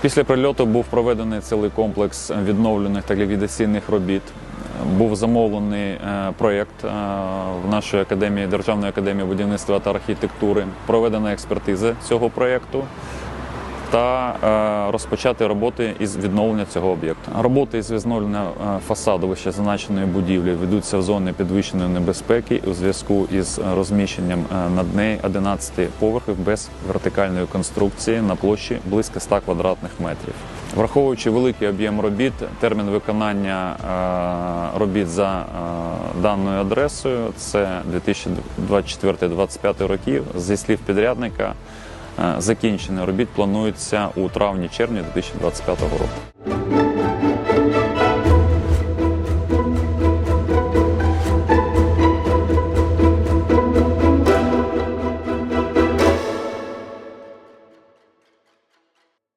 Після прильоту був проведений цілий комплекс відновлених та ліквідаційних робіт. Був замовлений е, проєкт е, в нашій академії Державної академії будівництва та архітектури. Проведена експертиза цього проєкту та е, розпочати роботи із відновлення цього об'єкту. Роботи із відновлення е, фасаду вищезазначеної будівлі ведуться в зоні підвищеної небезпеки у зв'язку із е, розміщенням над нею 11 поверхів без вертикальної конструкції на площі близько 100 квадратних метрів. Враховуючи великий об'єм робіт, термін виконання робіт за даною адресою це 2024-2025 років. Зі слів підрядника, закінчення робіт планується у травні-червні 2025 року.